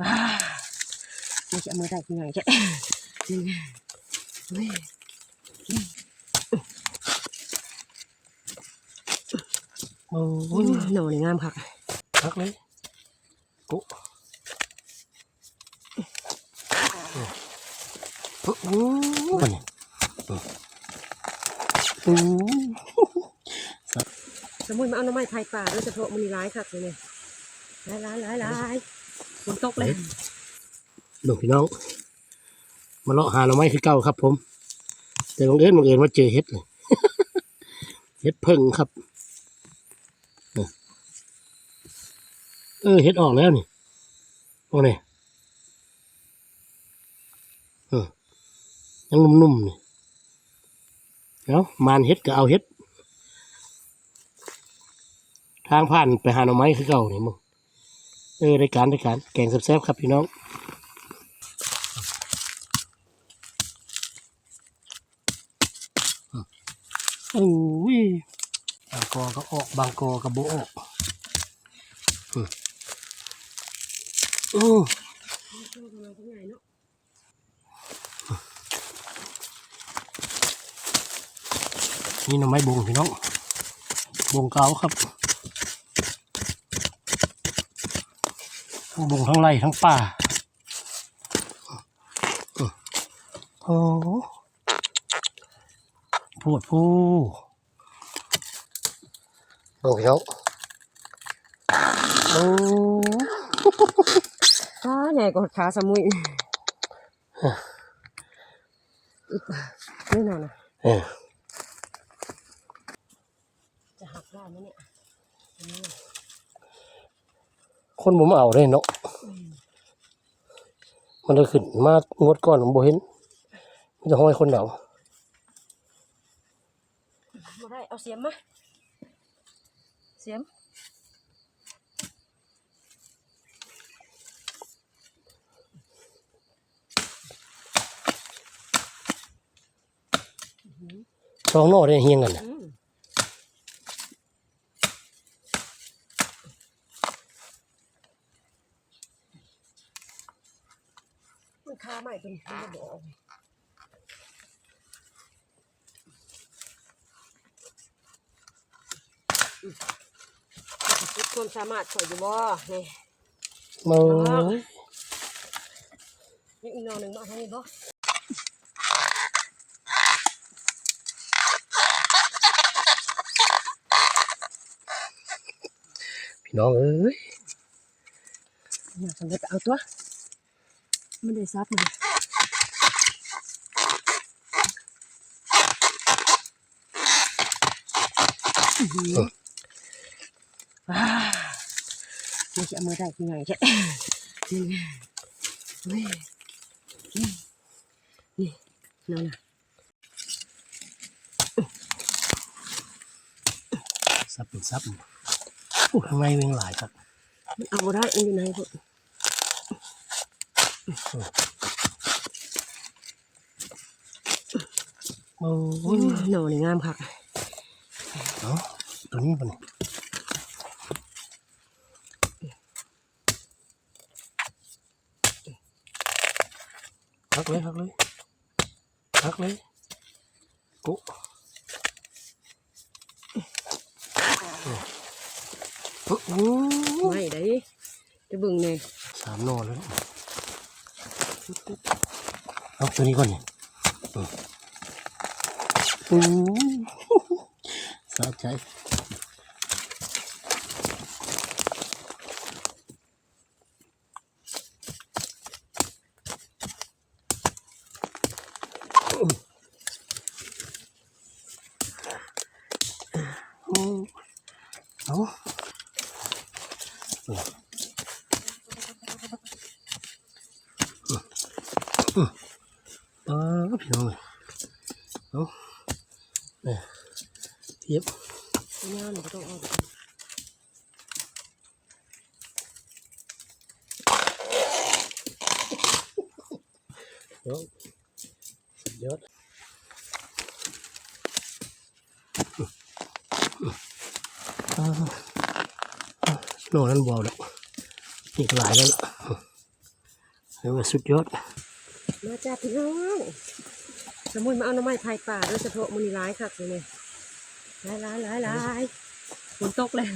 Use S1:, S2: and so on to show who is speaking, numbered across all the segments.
S1: ว้าไม่จะเอามือได้ยังไงจ๊ะนี่เฮ้โอ้ยหน่อนี่งามค่ะ
S2: พักเลยกุ๊โอ้มันนี่โอ้
S1: สมมุติมาเอาหน้ำไม้ไผ่ป่าโดยเฉพาะมันร้ายค่ะเลยเนี่ยร้ายร้ายร้ายร้าย ฝนตกเลย
S2: ดูพี่น้อง มาเลาะหาหน่อไม้คือเก่าครับ ผม แต่บังเอิญบังเอิญว่าเจอเห็ดเลยเห็ดเพิ่งครับ เออเออเห็ดออกแล้วนี่โอ้เนี่ยเออยังนุ่มๆนี่เอามานเห็ดก็เอาเห็ด ทางผ่านไปหาหน่อไม้คือเก่านี่มึง เออรายการรายการแกงแซ่บๆครับพี่น้องโอ้ยบางกอก็ออกบางกอก็บ่ออกอืมอืมนี่หน่อไม้บงพี่น้องบงเกาครับ ทั้ง บงทั้งไร่ทั้งป่าอืมโอ้พูดพูโอ้ยเขาโอ้
S1: ขาใหญ่กว่าขาสมุยนี่นอนนะ
S2: เออ
S1: จะหักได้ไหมเนี่ย
S2: คนผมเอาเลยเนาะมันจะขึ้นมางวดก่อนผมบ่เห็นมันจะห้อยคนเอา
S1: มาได้เอาเสียมมาเสียม
S2: สองหนอได้เฮียงกันน่ะ
S1: มันคาใหม่เป็นมันบอกทุกคนสามารถถอยอยู่บ่นี่
S2: โอ้ย
S1: นี่อีกหนหนึ่งมาทางนี้บ่
S2: พี่น้องเอ้ย
S1: อยากสำเร็จเอาตัว ไมันได้ซับเลยอื้ออว้าไม่จะเอามือได้ยังไงจ๊ะนี่เนี่นี่นั่นน่ะ
S2: ซับเป็นซับโอ้ข้างในเวงหลายครับ
S1: เอาได้มันอยู่ไหนพวก
S2: โอ้
S1: โอ้
S2: ย
S1: ยหน่อนี่งามค่ะ
S2: เนาะตัวนี้ปะเนี่ยพักเลยพักเลยพักเลยกุ๊โอ้โห
S1: ไม่ได้จะเบึงเนี่ย
S2: สามโนแล้ว เอาตัวนี้ก่อนเนี่ยอือสาใจอืมเอา ปลาพี่น้องเลยเอาเนี่ยเทียบ
S1: งานก็ต้องเอา
S2: เดี๋ยวสุดยอดอ่าอ่าโน่นั่นบอลแล้วนี่ก็หลายแล้วล่ะแล้วว่าสุดยอด
S1: มาจ้าพี่น้องสมุนมาเอาหน้ำไม้ไผ่ป่าโดยเฉพาะมันนี่ร้ายคักเลยเนี่ยร้ายร้ายร้ายร้ายฝนตกเลย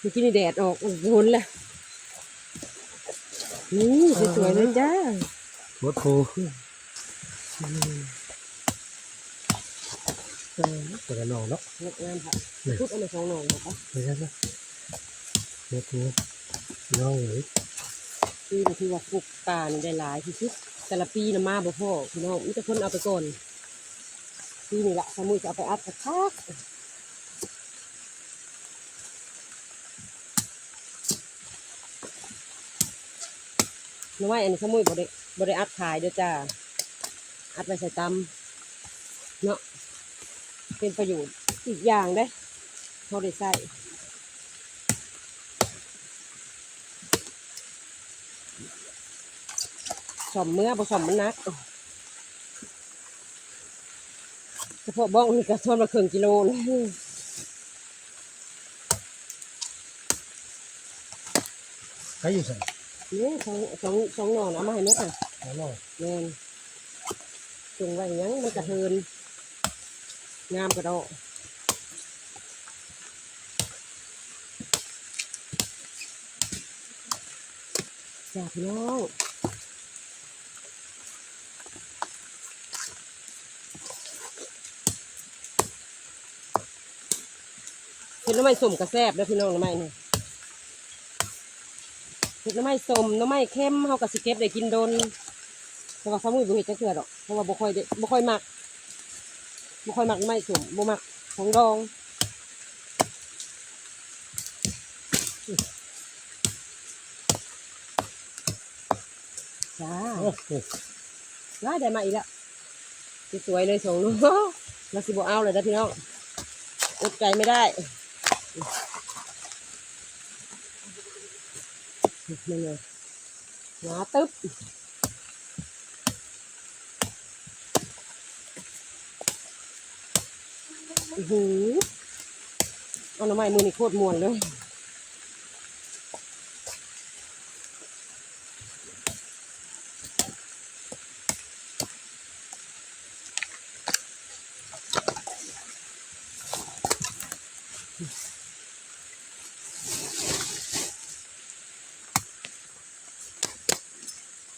S1: เมื่อกี้นี่แดดออกโอ้โหฝนเลยนี่สวยๆเลยจ้า
S2: หมดโพ
S1: สวย
S2: ตัวละน้องเนาะ
S1: งดงามค่ะพุดเอามาสองหน่อยนะคะ
S2: ไม่ใช่นะหมดโพน้องเอ๋ย
S1: ปีนี้ที่ว่าปลูกป่านี่ได้หลายที่สุด แต่ละปีนะมาบ่พ่อพี่น้องมีแต่คนเอาไปก่อนปีนี้ละสมุนจะเอาไปอัดกระทักน้องว่าอันนี้สมุนบ่ได้บ่ได้อัดขายเด้อจ้าอัดไว้ใส่ตำเนาะเป็นประโยชน์อีกอย่างเด้เขาได้ใส่ อมเมื่อบ่สอมมันนักเฉพาะบ้องนี่ก็ส่วนละครึ่งกิโลเลย
S2: ใครอยู่ใส่
S1: นี่สองสองสองหน่อนะเอามาให้เม็ดอะ
S2: เอาน้อง
S1: แม่นจงไว้หยังมันกระเทินงามกระดอกจ้าพี่น้องเห็ดห น้ำไม้ส้มกระแซบแล้วพี่น้องน้ำไม้เนี่ยเห็ดน้ำไม้ส้มน้ำไม้เข้มเฮากะสิเก็บได้กินโดนเพราะว่าสามุยบ่เห็ดจักเทื่อดอกเพราะว่าบ่ค่อยได้บ่ค่อยมักบ่ค่อยมักน้ำไม้ส้มบ่มักของดองจ้า
S2: โอ้โห
S1: ได้มาอีกแล้วสวยเลยสองลูกเราสิบเอาเลยนะพี่น้องอดใจไม่ได้ นี่เลยหนาตึ๊บอือหือเอาหน่อไม้มือนี่โคตรมวนเลยอื้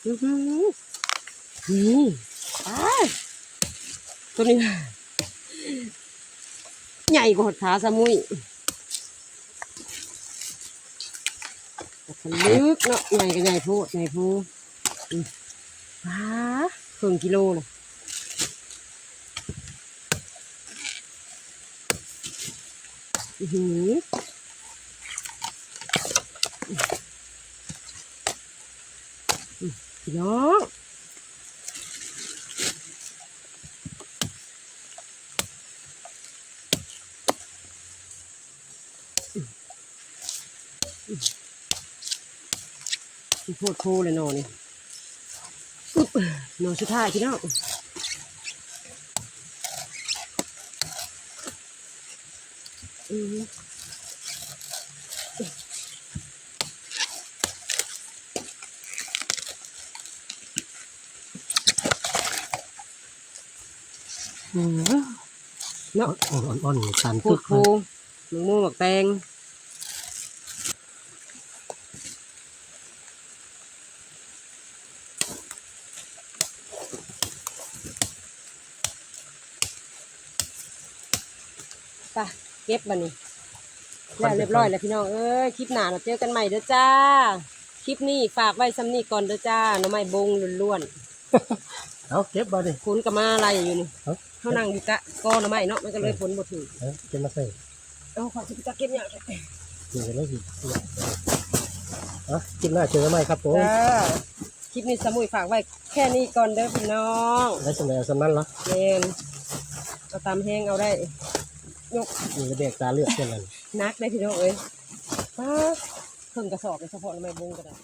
S1: อหือนี่ตัวนี้ ใหญ่กว่าหดขาสมุยลึกเนาะใหญ่ก็ใหญ่พูดใหญ่พูดป้าครึ่งกิโลเลยอือหือ พี่น้องพี่โพดโคเลยนอนนี่อึ๊บนอนสุดท้ายพี่น้องอือ เนาะ
S2: อ่อนๆสัน
S1: โค
S2: ตึ
S1: ต
S2: ก
S1: รโคหมูม่วงบักแตงไปเก็บบันนี้แล้วเรียบร้อยแล้วพี่น้องเอ้ยคลิปหน้าเราเจอกันใหม่เด้อจ้า คลิปนี้ฝากไว้ซ้ำนี่ก่อนเด้อจ้าหน้ำไม้บงล้วน
S2: เอาเก็บมาดิ
S1: ๆคุณกับมาอะไรอยู่นี่
S2: เอ้า
S1: เขานั่งอยู่กะกอหน้ำไม้เนาะมันก็เลยผลบ่ถือ
S2: เอาเก็บมาใส่
S1: เอาขอจะไปตะเก็บอย่างไร
S2: กินกันแล้วสิเอากินหน้าเจอกันใหม่ครับผม
S1: จ้าคลิปนี้สมุยฝากไว้แค่นี้ก่อนเด้อพี่น้อง
S2: แล้วจะไหนเอาสำนั้นเหรอ
S1: เมนเอาตามแห้งเอาได้ยก
S2: มีกระเดกตาเลือดเช่นนั้น
S1: นักได้พี่น้องเอ้ยป้าเพิ่งกระสอบเลยเฉพาะในไม้บงก็ได้